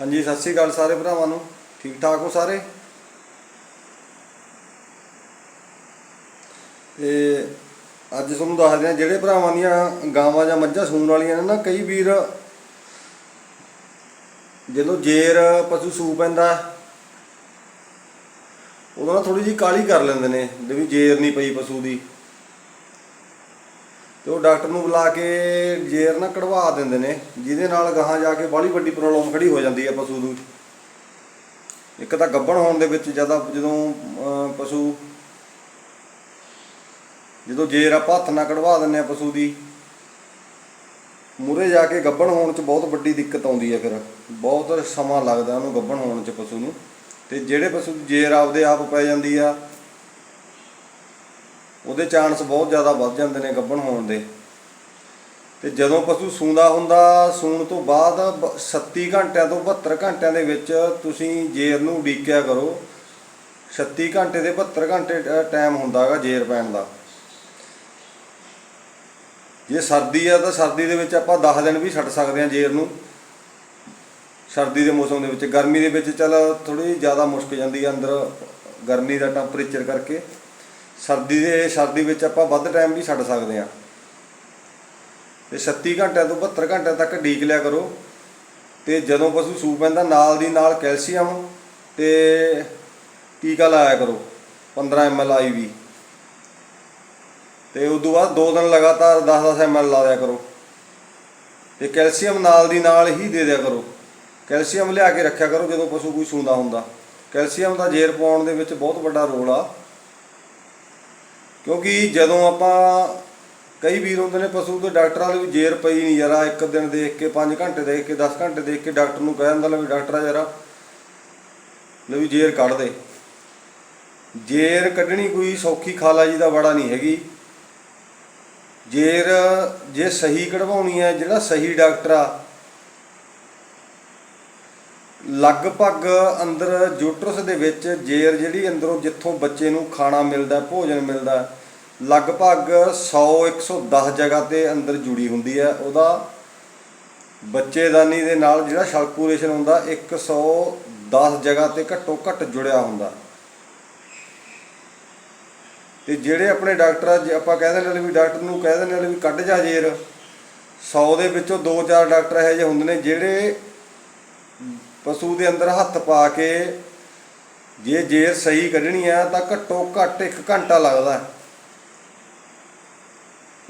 ਹਾਂਜੀ, ਸਤਿ ਸ੍ਰੀ ਅਕਾਲ ਸਾਰੇ ਭਰਾਵਾਂ ਨੂੰ। ਠੀਕ ਠਾਕ ਹੋ ਸਾਰੇ? ਤੇ ਅੱਜ ਤੁਹਾਨੂੰ ਦੱਸਦੇ ਆ ਜਿਹੜੇ ਭਰਾਵਾਂ ਦੀਆਂ ਗਾਵਾਂ ਜਾਂ ਮੱਝਾਂ ਸੂਣ ਵਾਲੀਆਂ ਨੇ ਨਾ, ਕਈ ਵੀਰ ਜਦੋਂ ਜੇਰ, ਪਸ਼ੂ ਸੂ ਪੈਂਦਾ। ਉਦੋਂ ਨਾ ਥੋੜੀ ਜਿਹੀ ਕਾਲੀ ਕਰ ਲੈਂਦੇ ਨੇ ਜਿਵੇਂ ਜੇਰ ਨਹੀਂ ਪਈ ਪਸ਼ੂ ਦੀ। ਤੇ ਉਹ ਡਾਕਟਰ ਨੂੰ ਬੁਲਾ ਕੇ ਜੇਰ ਨਾ ਕਢਵਾ ਦਿੰਦੇ ਨੇ, ਜਿਹਦੇ ਨਾਲ ਗਾਹਾਂ ਜਾ ਕੇ ਬਾਹਲੀ ਵੱਡੀ ਪ੍ਰੋਬਲਮ ਖੜੀ ਹੋ ਜਾਂਦੀ ਹੈ ਪਸ਼ੂ ਨੂੰ। ਇੱਕ ਤਾਂ ਗੱਭਣ ਹੋਣ ਦੇ ਵਿੱਚ ਜ਼ਿਆਦਾ ਜਦੋਂ ਪਸ਼ੂ ਜਦੋਂ ਜੇਰ ਆਪਾਂ ਹੱਥ ਨਾਲ ਕਢਵਾ ਦਿੰਦੇ ਆ ਪਸ਼ੂ ਦੀ ਮੂਰੇ ਜਾ ਕੇ ਗੱਭਣ ਹੋਣ 'ਚ ਬਹੁਤ ਵੱਡੀ ਦਿੱਕਤ ਆਉਂਦੀ ਹੈ ਫਿਰ। ਬਹੁਤ ਸਮਾਂ ਲੱਗਦਾ ਉਹਨੂੰ ਗੱਭਣ ਹੋਣ 'ਚ ਪਸ਼ੂ ਨੂੰ। ਤੇ ਜਿਹੜੇ ਪਸ਼ੂ ਜੇਰ ਆਪਦੇ ਆਪ ਪੈ ਜਾਂਦੀ ਆ ਉਹਦੇ ਚਾਂਸ ਬਹੁਤ ਜ਼ਿਆਦਾ ਵੱਧ ਜਾਂਦੇ ਨੇ ਗੱਭਣ ਹੋਣ ਦੇ। ਤੇ ਜਦੋਂ ਪਸ਼ੂ ਸੂੰਦਾ ਹੁੰਦਾ, ਸੂਣ ਤੋਂ ਬਾਅਦ ਬ- 37 ਘੰਟਿਆਂ ਤੋਂ 72 ਘੰਟਿਆਂ ਦੇ ਵਿੱਚ ਤੁਸੀਂ ਜੇਰ ਨੂੰ ਉਡੀਕਿਆ ਕਰੋ। 36 ਘੰਟੇ ਦੇ 72 ਘੰਟੇ ਟਾਈਮ ਹੁੰਦਾਗਾ ਜੇਰ ਪੈਣ ਦਾ। ਜੇ ਸਰਦੀ ਆ ਤਾਂ ਸਰਦੀ ਦੇ ਵਿੱਚ ਆਪਾਂ 10 ਦਿਨ ਵੀ ਛੱਡ ਸਕਦੇ ਹਾਂ ਜੇਰ ਨੂੰ। ਸਰਦੀ ਦੇ ਮੌਸਮ ਦੇ ਵਿੱਚ, ਗਰਮੀ ਦੇ ਵਿੱਚ ਚੱਲ ਥੋੜੀ ਜ਼ਿਆਦਾ ਮੁਸ਼ਕ ਜਾਂਦੀ ਹੈ ਅੰਦਰ, ਗਰਮੀ ਦਾ ਟੈਂਪਰੇਚਰ ਕਰਕੇ। ਸਰਦੀ ਦੇ, ਸਰਦੀ ਵਿੱਚ ਆਪਾਂ ਵੱਧ ਟਾਈਮ ਵੀ ਛੱਡ ਸਕਦੇ ਹਾਂ। ਤੇ 36 ਘੰਟਿਆਂ ਤੋਂ 72 ਘੰਟਿਆਂ ਤੱਕ ਡੀਕ ਲਿਆ ਕਰੋ। ਤੇ ਜਦੋਂ ਪਸ਼ੂ ਸੂ ਪੈਂਦਾ, ਨਾਲ ਦੀ ਨਾਲ ਕੈਲਸ਼ੀਅਮ ਤੇ ਟੀਕਾ ਲਾਇਆ ਕਰੋ 15 ml IV ਤੇ ਉਸ ਤੋਂ ਬਾਅਦ 2 ਦਿਨ ਲਗਾਤਾਰ 10-10 ml ਲਾ ਦਿਆ ਕਰੋ। ਤੇ ਕੈਲਸ਼ੀਅਮ ਨਾਲ ਦੀ ਨਾਲ ਹੀ ਦੇ ਦਿਆ ਕਰੋ। ਕੈਲਸ਼ੀਅਮ ਲਿਆ ਕੇ ਰੱਖਿਆ ਕਰੋ ਜਦੋਂ ਪਸ਼ੂ ਕੋਈ ਸੂੰਦਾ ਹੁੰਦਾ। ਕੈਲਸ਼ੀਅਮ ਦਾ ਜੇਰ ਪਾਉਣ ਦੇ ਵਿੱਚ ਬਹੁਤ ਵੱਡਾ ਰੋਲ ਆ। ਕਿਉਂਕਿ ਜਦੋਂ ਆਪਾਂ ਕਈ ਵੀਰ ਹੁੰਦੇ ਨੇ ਪਸ਼ੂ ਦੇ ਡਾਕਟਰਾਂ ਵਾਲੇ ਵੀ ਜੇਰ ਪਈ ਨਹੀਂ ਯਾਰਾ ਇੱਕ ਦਿਨ ਦੇਖ ਕੇ 5 ਘੰਟੇ ਦੇਖ ਕੇ 10 ਘੰਟੇ ਦੇਖ ਕੇ ਡਾਕਟਰ ਨੂੰ ਕਹਿ ਦਿੰਦਾ ਲੈ ਵੀ ਡਾਕਟਰ ਆ ਯਾਰਾ, ਲੈ ਵੀ ਜੇਰ ਕੱਢ ਦੇ। ਜੇਰ ਕੱਢਣੀ ਕੋਈ ਸੌਖੀ ਖਾਲਾ ਜੀ ਦਾ ਬੜਾ ਨਹੀਂ ਹੈਗੀ। ਜੇਰ ਜੇ ਸਹੀ ਕਢਵਾਉਣੀ ਹੈ, ਜਿਹੜਾ ਸਹੀ ਡਾਕਟਰ ਆ ਲਗਭਗ ਅੰਦਰ ਜੂਟਰਸ ਦੇ ਵਿੱਚ ਜੇਰ ਜਿਹੜੀ ਅੰਦਰੋਂ ਜਿੱਥੋਂ ਬੱਚੇ ਨੂੰ ਖਾਣਾ ਮਿਲਦਾ, ਭੋਜਨ ਮਿਲਦਾ, ਲਗਭਗ 100 110 ਜਗ੍ਹਾ ਤੇ ਅੰਦਰ ਜੁੜੀ ਹੁੰਦੀ ਹੈ। ਉਹਦਾ ਬੱਚੇਦਾਨੀ ਦੇ ਨਾਲ ਜਿਹੜਾ ਸਰਕੂਲੇਸ਼ਨ ਹੁੰਦਾ 110 ਜਗ੍ਹਾ ਤੇ ਘੱਟੋ ਘੱਟ ਜੁੜਿਆ ਹੁੰਦਾ। ਤੇ ਜਿਹੜੇ ਆਪਣੇ ਡਾਕਟਰ ਜੇ ਆਪਾਂ ਕਹਿ ਦਿੰਦੇ ਨੇ ਵੀ ਡਾਕਟਰ ਨੂੰ ਕਹਿ ਦਿੰਦੇ ਨੇ ਵੀ ਕੱਢ ਜਾ ਜੇਰ। 100 ਦੇ ਵਿੱਚੋਂ 2-4 ਡਾਕਟਰ ਇਹੋ ਜਿਹੇ ਹੁੰਦੇ ਨੇ ਜਿਹੜੇ ਪਸ਼ੂ ਦੇ ਅੰਦਰ ਹੱਥ ਪਾ ਕੇ ਜੇ ਜੇਰ ਸਹੀ ਕੱਢਣੀ ਆ ਤਾਂ ਘੱਟੋ ਘੱਟ 1 ਘੰਟਾ ਲੱਗਦਾ। ਹੈ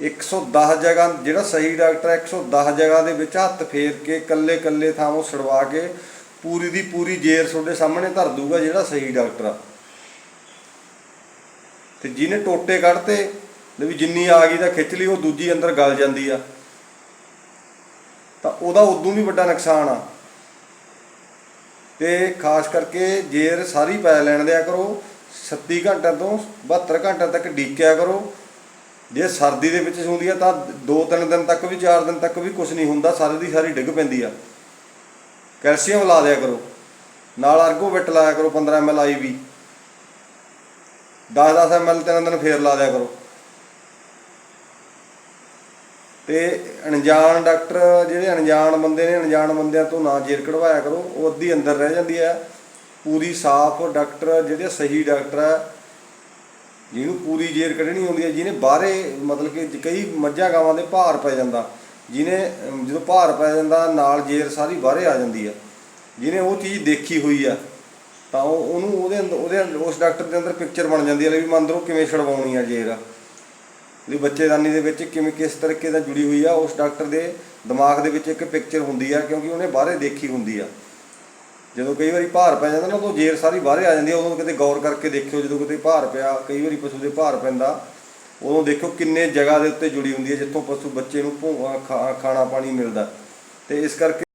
110 ਜਗ੍ਹਾ ਜਿਹੜਾ ਸਹੀ ਡਾਕਟਰ ਹੈ 110 ਜਗ੍ਹਾ ਦੇ ਵਿੱਚ ਹੱਥ ਫੇਰ ਕੇ ਕੱਲੇ ਕੱਲੇ ਉਹ ਛਡਵਾ ਕੇ ਪੂਰੀ ਦੀ ਪੂਰੀ ਜੇਰ ਤੁਹਾਡੇ ਸਾਹਮਣੇ ਧਰ ਦੂਗਾ ਜਿਹੜਾ ਸਹੀ ਡਾਕਟਰ ਆ। ਤੇ ਜਿਹਨੇ ਟੋਟੇ ਕੱਢਤੇ, ਵੀ ਜਿੰਨੀ ਆ ਗਈ ਤਾਂ ਖਿੱਚ ਲਈ, ਉਹ ਦੂਜੀ ਅੰਦਰ ਗਲ ਜਾਂਦੀ ਆ। ਤਾਂ ਉਹਦਾ ਉਦੋਂ ਵੀ ਵੱਡਾ ਨੁਕਸਾਨ ਆ। ਤੇ ਖਾਸ ਕਰਕੇ ਜੇਰ ਸਾਰੀ ਪੈ ਲੈਣ ਦਿਆ ਕਰੋ 37 ਘੰਟਿਆਂ ਤੋਂ 72 ਘੰਟਿਆਂ ਤੱਕ ਡੀਕਿਆ ਕਰੋ। ਜੇ ਸਰਦੀ ਦੇ ਵਿੱਚ ਹੁੰਦੀ ਆ ਤਾਂ 2-3 ਦਿਨ ਤੱਕ ਵੀ 4 ਦਿਨ ਤੱਕ ਵੀ ਕੁਝ ਨਹੀਂ ਹੁੰਦਾ, ਸਾਰੇ ਦੀ ਸਾਰੀ ਡਿੱਗ ਪੈਂਦੀ ਆ। ਕੈਲਸ਼ੀਅਮ ਲਾ ਦਿਆ ਕਰੋ। ਨਾਲ ਅਰਗੋਵਿਟ ਲਾਇਆ ਕਰੋ 15 ml IV 10-10 ml ਤਿੰਨ ਦਿਨ ਫੇਰ ਲਾ ਦਿਆ ਕਰੋ। ਤੇ ਅਣਜਾਣ ਡਾਕਟਰ, ਜਿਹੜੇ ਅਣਜਾਣ ਬੰਦੇ ਨੇ, ਅਣਜਾਣ ਬੰਦਿਆਂ ਤੋਂ ਨਾ ਜੇਰ ਕਢਵਾਇਆ ਕਰੋ, ਉਹ ਅੱਧੀ ਅੰਦਰ ਰਹਿ ਜਾਂਦੀ ਹੈ। ਪੂਰੀ ਸਾਫ਼ ਡਾਕਟਰ ਜਿਹੜੇ ਸਹੀ ਡਾਕਟਰ ਹੈ, ਜਿਹਨੂੰ ਪੂਰੀ ਜੇਰ ਕੱਢਣੀ ਹੁੰਦੀ ਹੈ, ਜਿਹਨੇ ਬਾਹਰੇ ਮਤਲਬ ਕਿ ਕਈ ਮੱਝਾਂ ਗਾਵਾਂ ਦੇ ਭਾਰ ਪੈ ਜਾਂਦਾ। ਜਿਹਨੇ, ਜਦੋਂ ਭਾਰ ਪੈ ਜਾਂਦਾ, ਨਾਲ ਜੇਰ ਸਾਰੀ ਬਾਹਰੇ ਆ ਜਾਂਦੀ ਆ ਜਿਹਨੇ ਉਹ ਚੀਜ਼ ਦੇਖੀ ਹੋਈ ਆ, ਤਾਂ ਉਹ ਉਹਨੂੰ ਉਹਦੇ ਅੰਦਰ ਉਹਦੇ ਉਸ ਡਾਕਟਰ ਦੇ ਅੰਦਰ ਪਿਕਚਰ ਬਣ ਜਾਂਦੀ ਹੈ, ਵੀ ਮੈਂ ਅੰਦਰੋਂ ਕਿਵੇਂ ਛਡਵਾਉਣੀ ਆ ਜੇਰ ਵੀ ਬੱਚੇਦਾਨੀ ਦੇ ਵਿੱਚ ਕਿਵੇਂ ਕਿਸ ਤਰੀਕੇ ਦਾ ਜੁੜੀ ਹੋਈ ਆ, ਉਸ ਡਾਕਟਰ ਦੇ ਦਿਮਾਗ ਦੇ ਵਿੱਚ ਇੱਕ ਪਿਕਚਰ ਹੁੰਦੀ ਆ, ਕਿਉਂਕਿ ਉਹਨੇ ਬਾਹਰੇ ਦੇਖੀ ਹੁੰਦੀ ਆ। ਜਦੋਂ ਕਈ ਵਾਰੀ ਭਾਰ ਪੈ ਜਾਂਦਾ ਨਾ, ਉਦੋਂ ਜੇਰ ਸਾਰੀ ਬਾਹਰੇ ਆ ਜਾਂਦੀ ਆ, ਉਦੋਂ ਕਿਤੇ ਗੌਰ ਕਰਕੇ ਦੇਖਿਓ, ਜਦੋਂ ਕਿਤੇ ਭਾਰ ਪਿਆ, ਕਈ ਵਾਰੀ ਪਸ਼ੂ ਦੇ ਭਾਰ ਪੈਂਦਾ, ਉਦੋਂ ਦੇਖਿਓ ਕਿੰਨੇ ਜਗ੍ਹਾ ਦੇ ਉੱਤੇ ਜੁੜੀ ਹੁੰਦੀ ਹੈ ਜਿੱਥੋਂ ਪਸ਼ੂ ਬੱਚੇ ਨੂੰ ਭੋ- ਖਾ- ਖਾਣਾ ਪਾਣੀ ਮਿਲਦਾ। ਤੇ ਇਸ ਕਰਕੇ